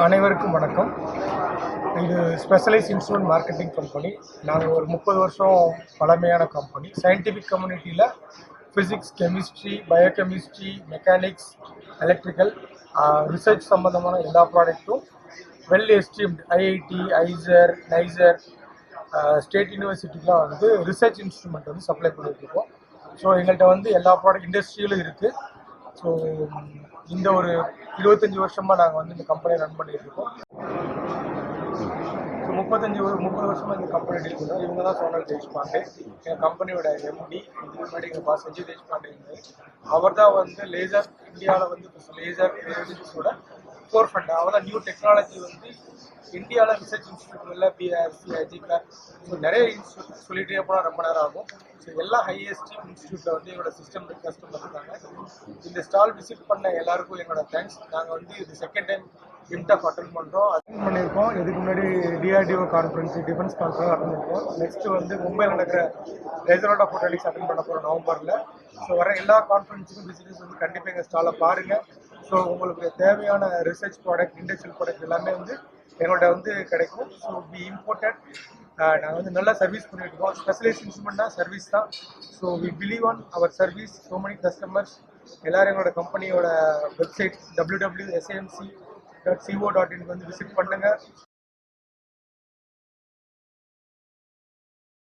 அனைவருக்கும் வணக்கம். இது ஸ்பெஷலைஸ் இன்ஸ்ட்ருமெண்ட் மார்க்கெட்டிங் கம்பெனி நாங்கள் ஒரு முப்பது வருஷம் பழமையான கம்பெனி சயின்டிஃபிக் கம்யூனிட்டியில் physics chemistry biochemistry mechanics electrical research சம்மந்தமான எல்லா ப்ராடக்ட்டும் well esteemed IIT IISER NISER state யூனிவர்சிட்டிலாம் வந்து ரிசர்ச் இன்ஸ்ட்ருமெண்ட் வந்து சப்ளை பண்ணிட்டு ஸோ எங்கள்கிட்ட வந்து எல்லா ப்ராடக்ட் இண்டஸ்ட்ரியிலும் இருக்குது ஸோ இந்த ஒரு இருபத்தஞ்சி வருஷமாக நாங்கள் வந்து இந்த கம்பெனியை ரன் பண்ணிட்டு இருக்கோம். ஸோ முப்பத்தஞ்சு முப்பது வருஷமாக இந்த கம்பெனி டீல் பண்ணுறோம் இவங்க தான் சோனல் தேஷ்பாண்டே எங்கள் கம்பெனியோட எம்டி இதுக்கு முன்னாடி எங்கள் பாஸ் சஞ்சய் தேஷ்பாண்டே அவர் தான் வந்து லேசர் இந்தியாவில் வந்து லேசர் கூட கோர் ஃபண்ட் அவர் நியூ டெக்னாலஜி வந்து இந்தியாவில் ரிசர்ச் இன்ஸ்டியூட்ல பிஆர்சி ஸோ நிறைய இன்ஸ்டியூட் சொல்லிகிட்டே போனால் ரொம்ப நேரம் ஆகும். ஸோ எல்லா ஹையஸ்ட் இன்ஸ்டியூட்டில் வந்து எங்களோட சிஸ்டம் கஸ்டமர் இருக்காங்க. இந்த ஸ்டால் விசிட் பண்ண எல்லாருக்கும் என்னோட தேங்க்ஸ் நாங்கள் வந்து இது செகண்ட் டைம் இன்டப் அட்டன் பண்ணுறோம் அட்டன் பண்ணியிருக்கோம். இதுக்கு முன்னாடி DRDO conference defence conference attend பண்ணியிருக்கோம். நெக்ஸ்ட் வந்து மும்பையில் நடக்கிற ரெசரோட் ஆஃப் ஹோட்டலிக்ஸ் அட்டன் பண்ண போகிறோம் நவம்பரில். ஸோ வர எல்லா கான்ஃபரன்ஸுக்கும் விசிட்டர்ஸ் வந்து கண்டிப்பாக எங்கள் ஸ்டாலை பாருங்கள் ஸோ உங்களுக்கு தேவையான ரிசர்ச் ப்ராடக்ட் இண்டஸ்ட்ரியல் ப்ராடக்ட் எல்லாமே வந்து எங்கள்கிட்ட வந்து கிடைக்கும். ஸோ பி இம்போர்ட்டட் நாங்கள் வந்து நல்லா சர்வீஸ் பண்ணிட்டு இருக்கோம். ஸ்பெஷலைஸ் இன்ஸ்ட்ருமெண்ட்னா சர்வீஸ் தான். So we believe on our service so many customers எல்லோரும் எங்களோட கம்பெனியோட website W W SAMC dot CO dot இன்க்கு வந்து விசிட் பண்ணுங்கள்